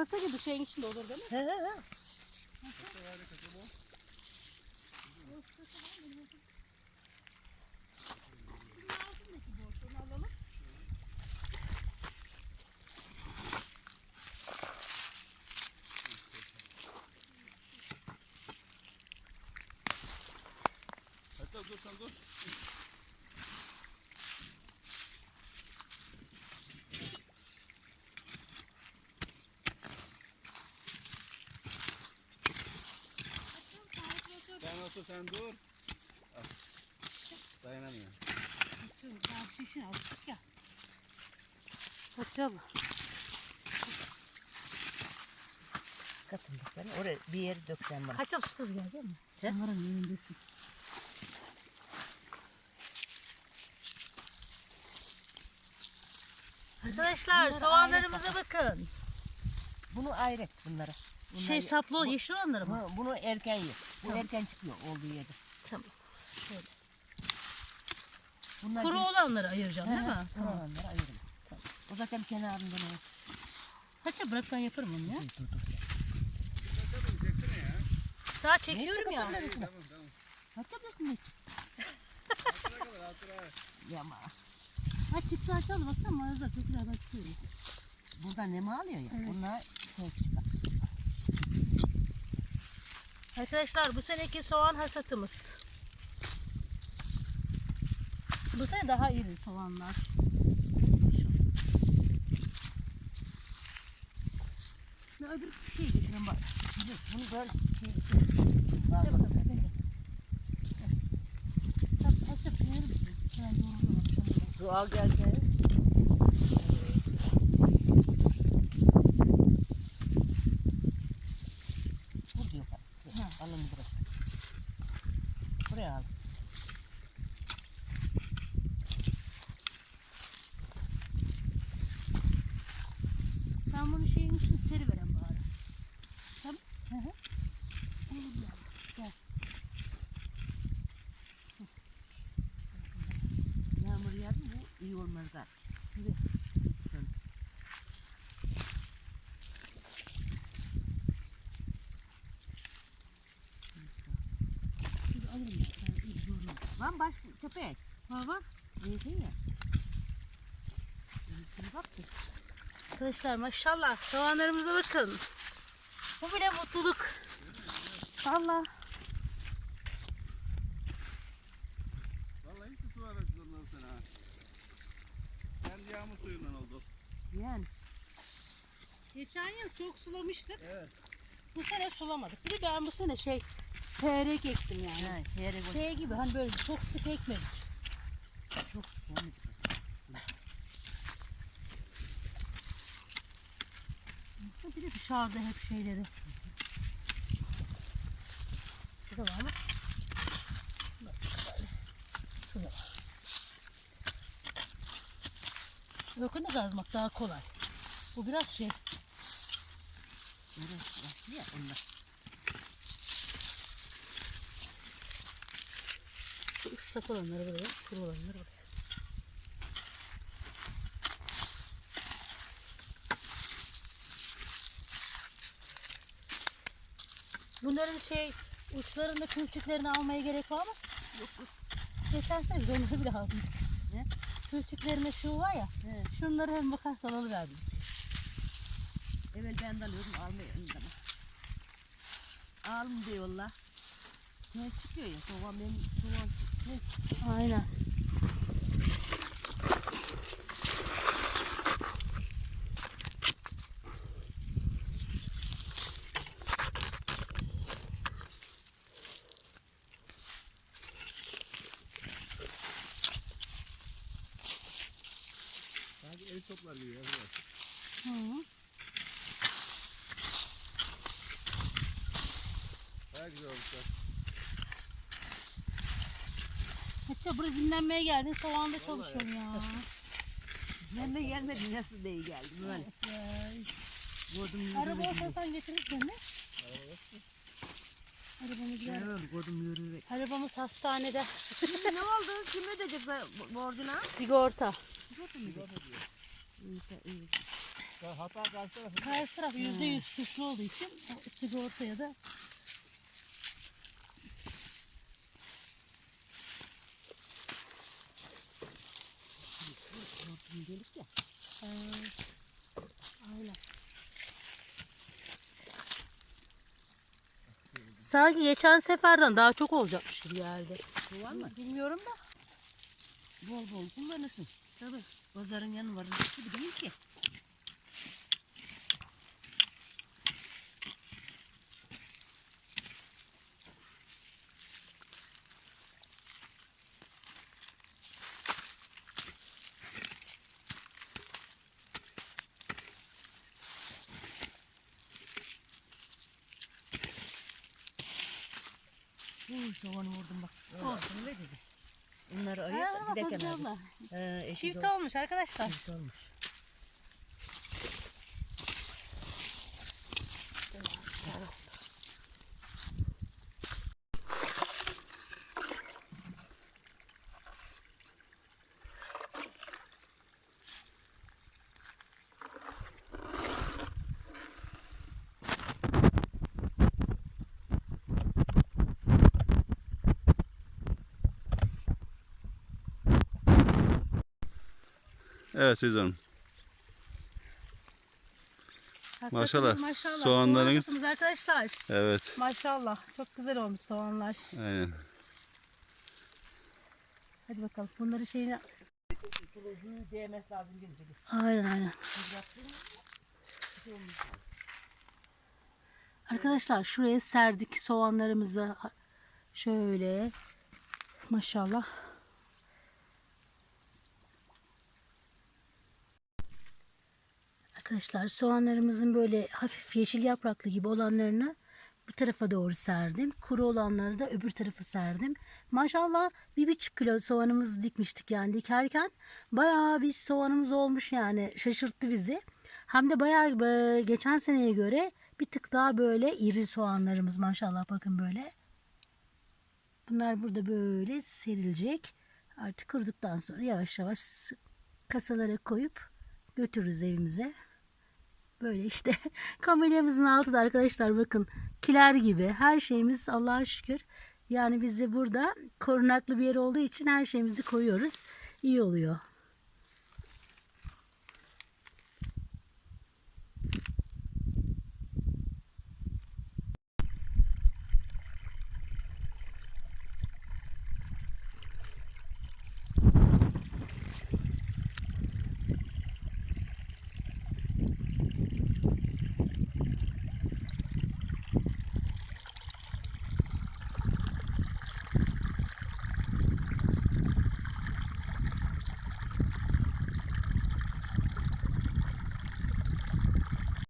Kasa gibi şeyin içinde olur değil mi? He he he. Hatta dur sen dur. Olsa sen dur. Al. Dayanamıyor. Daha şişin alıştık ya. Hatice abla. Katın bak ben oraya bir yere dökeceğim bana. Kaç alıştınız geldi mi? He? Onların önündesin. Arkadaşlar bunlar soğanlarımıza bakın. Bunu ayrı bunlara. Bunlar Şey saplı o yeşil olanları mı? Bu- bunu erken ye. Bu Tamam. erken çıkıyor olduğu yerde. Tamam. Bunlar Kuru olanları ayıracağım değil mi? Kuru olanları ayırın. O zaten kenarında ne? Hatice bırak ben yaparım onu ya. Dur dur. Daha çekiyorum ya. Tamam tamam. Altına kadar altına. Yama. Ha çıktı açalım baksana çok güzel ben çıkıyorum. Buradan ne mi alıyor ya? Evet. Bunlar çok çıkar. Arkadaşlar bu seneki soğan hasatımız. Bu sene daha iri soğanlar. Şimdi öbür şey getirin bak. Bunu böyle şey Gel Bağlasın. bakalım, gel, gel. Sen açıp sinir misin? Ben yoruluyorum akşamları. Doğal gelse. Bu diyor bak. Ha. Alın burası. Buraya al. Ben bunu şeyin içine seri veren bari. Tamam. Hı hı. Olur ya. Gel. Yağmur yağdı bu iyi olmaz zaten. Evet. Çocukların. Şimdi alırım ben. Ben iyi yorulmam. Lan baş köpek. Var var. Neyse ya. İyisini bak ki. Arkadaşlar maşallah soğanlarımıza bakın. Bu bile mutluluk. Valla. Vallahi hiç su var ondan sana. ha. Kendi yağmur suyundan oldu. Yani. Geçen yıl çok sulamıştık. Evet. Bu sene sulamadık. Bir de ben bu sene şey seyrek ektim yani. Ha, seyrek Şey gibi hani böyle çok sık ekmedim. Çok sık olmayacak. Bir de dışarıda hep şeyleri. Bu da var mı? Bak, böyle. Şurada var. Ökünü kazmak daha kolay. Bu biraz şey. Ya onlar. Şu ıslak olanları buraya, kuru olanları buraya. Bunların şey uçlarında külçüklerini almaya gerek var mı? Yok. Geçen sene onları bile aldık. Ne? Külçüklerine şu var ya, He. şunları hem bakarsan alıverdik. Evvel ben de alıyorum almıyorum da. Alım diyorlar. Ne çıkıyor ya soğan benim soğan ne Aynen. El toplar gibi burası. Hı. Daha güzel olmuşlar. Hatta buraya dinlenmeye geldin, soğanda çalışıyorum ya. Ben de gelmedi nasıl değil geldi böyle. Godum yürü. Araba olsan getirirsen ne? Arabamız Ben var. öyle godum yürü. Arabamız hastanede. ne oldu? Kim ödeyecek borcuna? Sigorta. Sigorta mı? İyi, iyi. Ya hata karşı tarafı. Karşı taraf yüzde yüz suçlu olduğu için sigortaya da Gündelik ya. Ee, aynen. Sanki geçen seferden daha çok olacakmış gibi geldi. Var mı? Bilmiyorum da. Bol bol kullanırsın. Tabii. Pazarın yanı var. Gibi değil ki. Uy soğanı vurdum bak. Olsun ne dedi? Bunları Ha, ayır. bak. Ee, eşit Çift ol- olmuş arkadaşlar. Olmuş. Evet Teyze Hanım. Maşallah, Maşallah. soğanlarınız- Soğan arkadaşlar. Evet. Maşallah. Çok güzel olmuş soğanlar. Aynen. Hadi bakalım. Bunları şeyine... Aynen aynen. Arkadaşlar şuraya serdik soğanlarımızı. Şöyle. Maşallah. Arkadaşlar soğanlarımızın böyle hafif yeşil yapraklı gibi olanlarını bu tarafa doğru serdim. Kuru olanları da öbür tarafa serdim. Maşallah bir buçuk kilo soğanımızı dikmiştik yani dikerken. Bayağı bir soğanımız olmuş yani şaşırttı bizi. Hem de bayağı e, geçen seneye göre bir tık daha böyle iri soğanlarımız maşallah bakın böyle. Bunlar burada böyle serilecek. Artık kuruduktan sonra yavaş yavaş kasalara koyup götürürüz evimize. Böyle işte kamelyamızın altı da arkadaşlar bakın kiler gibi her şeyimiz Allah'a şükür. Yani bizi burada korunaklı bir yer olduğu için her şeyimizi koyuyoruz. İyi oluyor.